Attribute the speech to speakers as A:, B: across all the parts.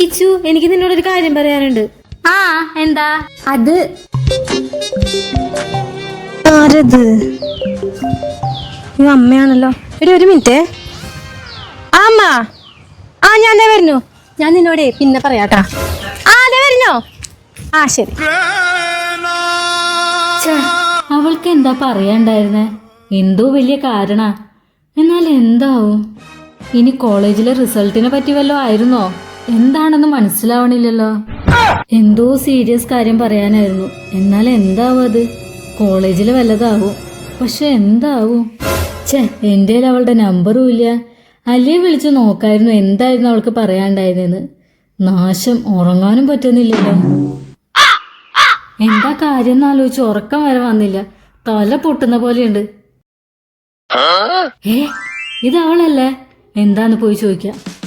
A: ലച്ചു എനിക്ക് നിന്നോട് ഒരു കാര്യം പറയാനുണ്ട്.
B: ആ എന്താ?
A: അത് ആരത്? ഈ അമ്മയാണല്ലോ. എടി ഒരു മിനിറ്റ്. ആ അമ്മ. ആ ഞാൻ വരുന്നു. ഞാൻ നിന്നോടേ പിന്നെ പറയാട്ടാ. ആ അതെ വരുന്നോ. ആ ശരി.
B: അവൾക്ക് എന്താ പറയാണ്ടായിരുന്നേ? എന്തോ വലിയ കാരണ. എന്നാൽ എന്താവും? ഇനി കോളേജിലെ റിസൾട്ടിനെ പറ്റി വല്ലോ ആയിരുന്നോ? എന്താണെന്ന് മനസ്സിലാവണില്ലല്ലോ. എന്തോ സീരിയസ് കാര്യം പറയാനായിരുന്നു. എന്നാൽ എന്താവും അത്? കോളേജിൽ വല്ലതാവും. പക്ഷെ എന്താവും? ഛേ എന്റെ അവളുടെ നമ്പറും ഇല്ല. അല്ലേ വിളിച്ചു നോക്കായിരുന്നു എന്തായിരുന്നു അവൾക്ക് പറയാണ്ടായിരുന്നെന്ന്. നാശം ഉറങ്ങാനും പറ്റുന്നില്ലല്ലോ. എന്താ കാര്യം എന്നാലോചിച്ച് ഉറക്കം വരെ വന്നില്ല. തല പൊട്ടുന്ന പോലെയുണ്ട്. ഏ ഇത് അവളല്ലേ? എന്താന്ന് പോയി ചോദിക്കാം.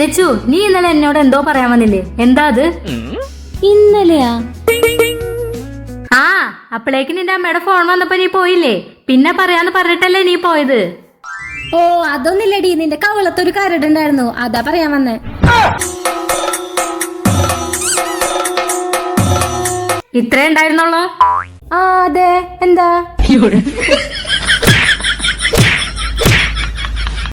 B: രച്ചു നീ ഇന്നലെ എന്നോട് എന്തോ പറയാൻ വന്നില്ലേ? എന്താ അത്? ഇന്നലെയാ? ആ അപ്പോഴേക്ക് നിന്റെ അമ്മയുടെ ഫോൺ വന്നപ്പോ നീ പോയില്ലേ? പിന്നെ പറയാന്ന് പറഞ്ഞിട്ടല്ലേ നീ പോയത്?
A: ഓ അതൊന്നില്ലടി നിന്റെ കവളത്തൊരു കരടുണ്ടായിരുന്നു. അതാ പറയാൻ വന്നേ.
B: ഇത്രേ ഉണ്ടായിരുന്നുള്ളോ?
A: ആ അതെ. എന്താ?